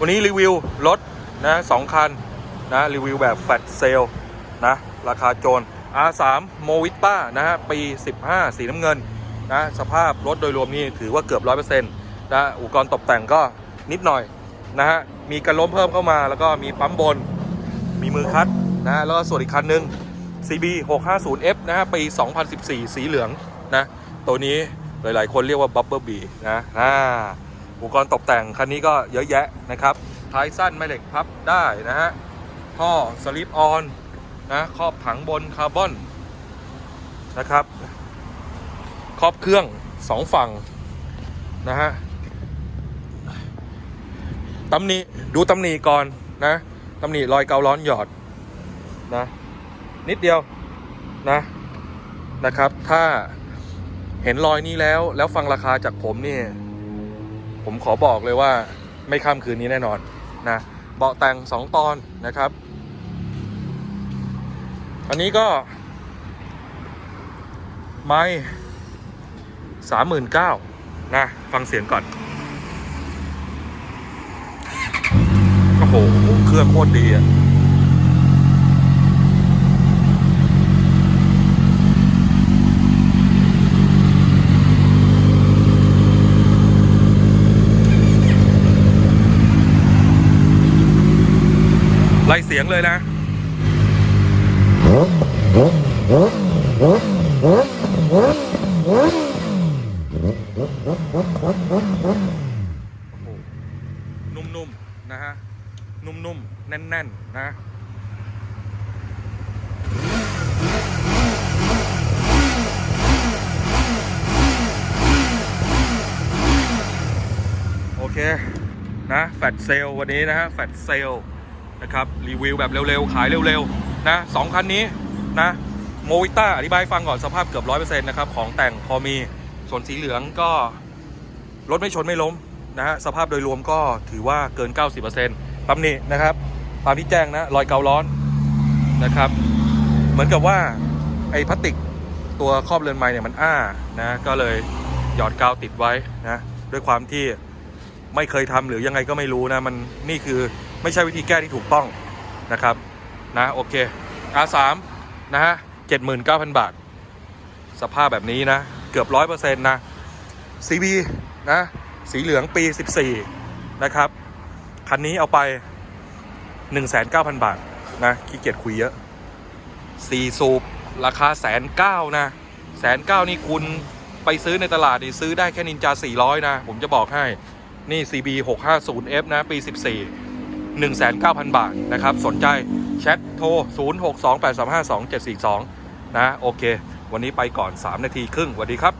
วันนี้รีวิวรถนะสองคันนะรีวิวแบบแฟลตเซลนะราคาโจร R3 โมวิต้านะฮะปี 15 สีน้ำเงินนะสภาพรถโดยรวมนี่ถือว่าเกือบ 100%นะอุปกรณ์ตกแต่งก็นิดหน่อยนะฮะมีกระล้มเพิ่มเข้ามาแล้วก็มีปั๊มบน มีมือคัดนะแล้วก็ส่วนอีกคันหนึ่ง CB 650F นะฮะปี 2014 สีเหลืองนะตัวนี้หลาย ๆ คนเรียกว่า Bubble Bee นะอ่า อุปกรณ์ตกแต่งคันนี้ก็เยอะแยะนะครับ ท้ายสั้นแม่เหล็กพับได้นะฮะท่อสลิปออนนะครอบถังบนคาร์บอนนะครับ ครอบเครื่องสองฝั่งนะฮะตำหนิดูตำหนิก่อนนะตำหนิรอยเกาล้อนหยอดนะนิดเดียวนะนะครับ ถ้าเห็นรอยนี้แล้วแล้วฟังราคาจากผมนี่ ผมขอบอกเลยว่าไม่ข้ามคืนนี้แน่นอนนะเบาะแต่ง2ตอนนะครับ อันนี้ก็ ไม่สามหมื่นเก้านะ ฟังเสียงก่อน โอ้โห เครื่องโคตรดีอะ ไล่เสียงเลยนะนุ่มๆ นะฮะ นุ่มๆ แน่นๆ นะโอเค นะ แฟตเซลวันนี้นะฮะ แฟตเซล นะครับรีวิวแบบเร็วๆ ขายเร็วๆนะสองคันนี้นะโมวิต้าอธิบายฟังก่อนสภาพเกือบร้อยเปอร์เซ็นต์นะครับของแต่งพอมีส่วนสีเหลืองก็รถไม่ชนไม่ล้มนะฮะสภาพโดยรวมก็ถือว่าเกิน 90%ตำหนินะครับตามที่แจ้งนะรอยเกาล้อนนะครับ เหมือนกับว่าไอ้พลาสติกตัวครอบเรือนไม้เนี่ยมันอ้านะก็เลยหยอดกาวติดไว้นะด้วยความที่ไม่เคยทำหรือยังไงก็ไม่รู้นะมันนี่คือ ไม่ใช่วิธีแก้ที่ถูกต้องนะครับนะโอเค R3 นะฮะ79,000บาท สภาพแบบนี้นะ เกือบ100%นต์นะ CB นะสีเหลืองปี 14 นะครับ คันนี้เอาไป 1,900,000บาท นะขี้เกียจคุยเยอะ4สูบราคาแสนเก้านะแสนเก้านี่คุณไปซื้อในตลาดนี่ซื้อได้แค่นินจา 400 นะ ผมจะบอกให้ นี่ CB 650F นะ ปี 14 19,000 บาทนะครับ สนใจแชทโทร 0628352742 นะ โอเค วันนี้ไปก่อน 3 นาทีครึ่งสวัสดีครับ